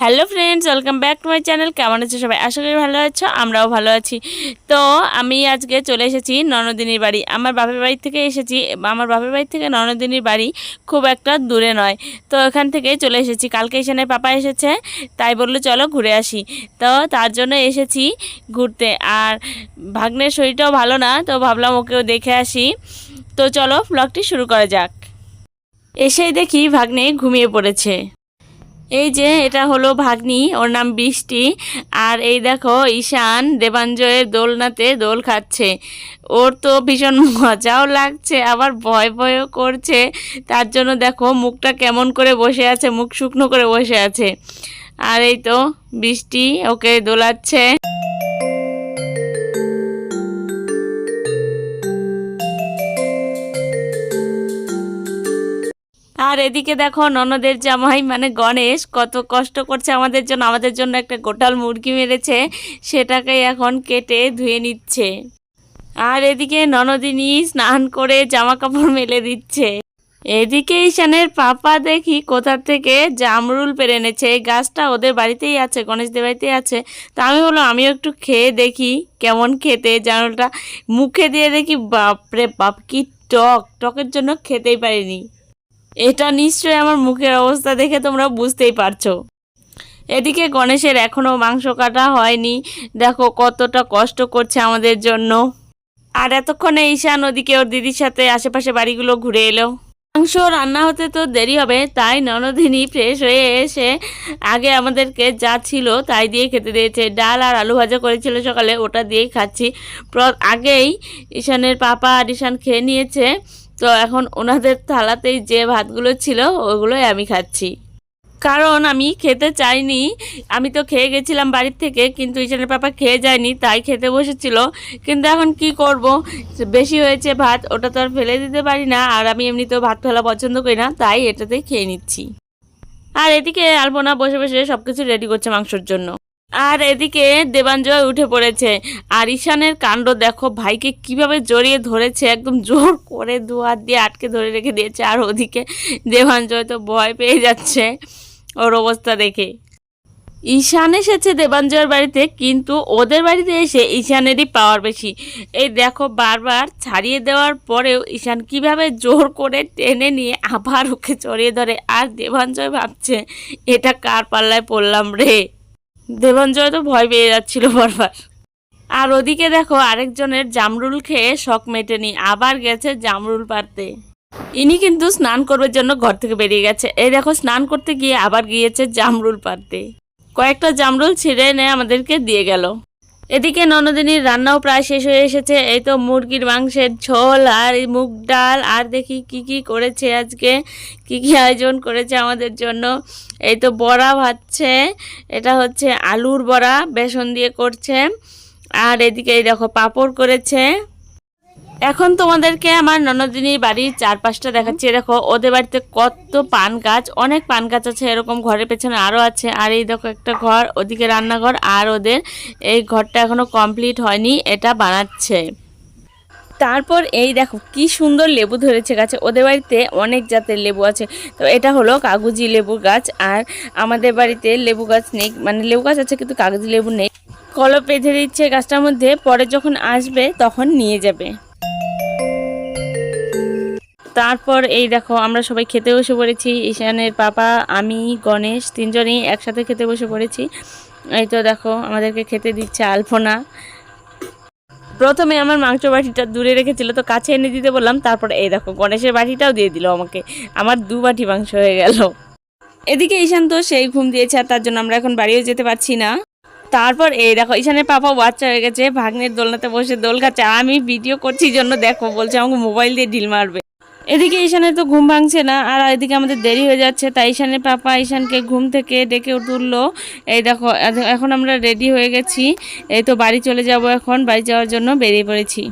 Hello friends, welcome back to my channel. কেমন আছো সবাই? আশা করি ভালো আছো, আমরাও ভালো আছি। তো আমি আজকে চলে এসেছি ননদিনীর বাড়ি। আমার বাপের বাড়ি থেকে এসেছি। আমার বাপের বাড়ি থেকে ননদিনীর বাড়ি খুব একটা দূরে নয়। তো এখান থেকে চলে এসেছি। কালকে এখানে পাপা এসেছে, তাই বলল, চলো ঘুরে আসি। তো তার জন্য এসেছি ঘুরতে। আর ভাগ্নের শরীরটাও ভালো না, তো ভাবলাম ওকেও দেখে আসি। তো চলো, ব্লগটি শুরু করা যাক। এসেই দেখি ভাগ্নে ঘুমিয়ে পড়েছে। এই যে এটা হলো ভাগ্নি, ওর নাম বৃষ্টি। আর এই দেখো ঈশান দেবাঞ্জয়ের দোলনাতে দোল খাচ্ছে। ওর তো ভীষণ মজাও লাগছে, আবার ভয় ভয়ও করছে। তার জন্য দেখো মুখটা কেমন করে বসে আছে, মুখ শুকনো করে বসে আছে। আর এই তো বৃষ্টি ওকে দোলাচ্ছে। আর এদিকে দেখো ননদের জামাই মানে গণেশ কত কষ্ট করছে আমাদের জন্য আমাদের জন্য একটা গোটাল মুরগি মেরেছে, সেটাকে এখন কেটে ধুয়ে নিচ্ছে। আর এদিকে ননদিনী স্নান করে জামা কাপড় মেলে দিচ্ছে। এদিকে ঈশানের পাপা দেখি কোথা থেকে জামরুল পেরে এনেছে, এই গাছটা ওদের বাড়িতেই আছে গণেশদের বাড়িতেই আছে। তা আমি বললাম, আমিও একটু খেয়ে দেখি কেমন খেতে, জামরুলটা মুখে দিয়ে দেখি, বাপরে বাপ, কি টক, টকের জন্য খেতেই পারিনি। এটা নিশ্চয়ই আমার মুখের অবস্থা দেখে তোমরা বুঝতেই পারছ। এদিকে গণেশের এখনও মাংস কাটা হয়নি। দেখো কতটা কষ্ট করছে আমাদের জন্য। আর এতক্ষণে ঈশান ওদিকে ওর দিদির সাথে আশেপাশে বাড়িগুলো ঘুরে এলো। মাংস রান্না হতে তো দেরি হবে, তাই ননদিনী ফ্রেশ হয়ে এসে আগে আমাদেরকে যা ছিল তাই দিয়ে খেতে দিয়েছে। ডাল আর আলু ভাজা করেছিল সকালে, ওটা দিয়েই খাচ্ছি। আগেই ঈশানের পাপা আর ঈশান খেয়ে নিয়েছে। তো এখন ওনাদের থালাতেই যে ভাতগুলো ছিল, ওগুলোই আমি খাচ্ছি। কারণ আমি খেতে চাইনি, আমি তো খেয়ে গেছিলাম বাড়ির থেকে, কিন্তু ঈশানের পাপা খেয়ে যায়নি, তাই খেতে বসেছিল। কিন্তু এখন কি করব? বেশি হয়েছে ভাত, ওটা তো আর ফেলে দিতে পারি না, আর আমি এমনিতেও ভাত ফেলা পছন্দ করি না, তাই এটাতেই খেয়ে নিচ্ছি। আর এদিকে আলপনা বসে বসে সব কিছু রেডি করছে মাংসর জন্য। আর এদিকে দেবাঞ্জয় উঠে পড়েছে। আর ঈশানের কাণ্ড দেখো, ভাইকে কীভাবে জড়িয়ে ধরেছে, একদম জোর করে দু হাত দিয়ে আটকে ধরে রেখে দিয়েছে। আর ওদিকে দেবাঞ্জয় তো ভয় পেয়ে যাচ্ছে ওর অবস্থা দেখে। ঈশান এসেছে দেবাঞ্জয়ের বাড়িতে, কিন্তু ওদের বাড়িতে এসে ঈশানেরই পাওয়ার বেশি। এই দেখো, বারবার ছাড়িয়ে দেওয়ার পরেও ঈশান কীভাবে জোর করে টেনে নিয়ে আবার ওকে চড়িয়ে ধরে। আর দেবাঞ্জয় ভাবছে, এটা কার পাল্লায় পড়লাম রে? দেবাঞ্জয় তো ভয় পেয়ে যাচ্ছিল বারবার। আর ওদিকে দেখো, আরেকজনের জামরুল খেয়ে শখ মেটেনি, আবার গেছে জামরুল পারতে ইনি কিন্তু স্নান করবার জন্য ঘর থেকে বেরিয়ে গেছে। এই দেখো, স্নান করতে গিয়ে আবার গিয়েছে জামরুল পারতে কয়েকটা জামরুল ছিঁড়ে এনে আমাদেরকে দিয়ে গেল। এদিকে ননদিনীর রান্নাও প্রায় শেষ হয়ে এসেছে। এই তো মুরগির, মাংসের ঝোল আর মুগ ডাল। আর দেখি কি কি করেছে আজকে, কি কি আয়োজন করেছে আমাদের জন্য। এই তো বড়া ভাজছে, এটা হচ্ছে আলুর বড়া, বেসন দিয়ে করছে। আর এদিকে এই দেখো পাপড় করেছে। এখন তোমাদেরকে আমার ননদিনীর বাড়ির চারপাশটা দেখাচ্ছি। দেখো, ওদের বাড়িতে কত পান গাছ, অনেক পান গাছ আছে, এরকম ঘরের পেছনে আরও আছে। আর এই দেখো একটা ঘর, ওদিকে রান্নাঘর, আর ওদের এই ঘরটা এখনও কমপ্লিট হয়নি, এটা বানাচ্ছে। তারপর এই দেখো, কি সুন্দর লেবু ধরেছে গাছে। ওদের বাড়িতে অনেক জাতের লেবু আছে। তো এটা হলো কাগজি লেবু গাছ, আর আমাদের বাড়িতে লেবু গাছ নেই। মানে লেবু গাছ আছে, কিন্তু কাগজি লেবু নেই। কলপ বেঁধে দিচ্ছে গাছটার মধ্যে, পরে যখন আসবে তখন নিয়ে যাবে। তারপর এই দেখো, আমরা সবাই খেতে বসে পড়েছি। ঈশানের পাপা, আমি, গণেশ তিনজনেই একসাথে খেতে বসে পড়েছি। এই তো দেখো, আমাদেরকে খেতে দিচ্ছে আলপনা। প্রথমে আমার মাংস বাটিটা দূরে রেখেছিল, তো কাছে এনে দিতে বললাম। তারপর এই দেখো, গণেশের বাটিটাও দিয়ে দিল আমাকে। আমার দু বাটি মাংস হয়ে গেল। এদিকে ঈশান তো সেই ঘুম দিয়েছে, আর তার জন্য আমরা এখন বাড়িও যেতে পারছি না। তারপর এই দেখো, ঈশানের পাপা বাচ্চা হয়ে গেছে, ভাগ্নের দোলনাতে বসে দোল খাচ্ছে। আমি ভিডিও করছি জন্য দেখো, বলছে আমাকে মোবাইল দিয়ে ঢিল মারবে। এদিকে ঈশানের তো ঘুম ভাঙছে না, আর এদিকে আমাদের দেরি হয়ে যাচ্ছে, তাই ঈশানের পাপা ঈশানকে ঘুম থেকে ডেকে তুললো। এই দেখো এখন আমরা রেডি হয়ে গেছি। এই তো বাড়ি চলে যাব এখন, বাড়ি যাওয়ার জন্য বেরিয়ে পড়েছি।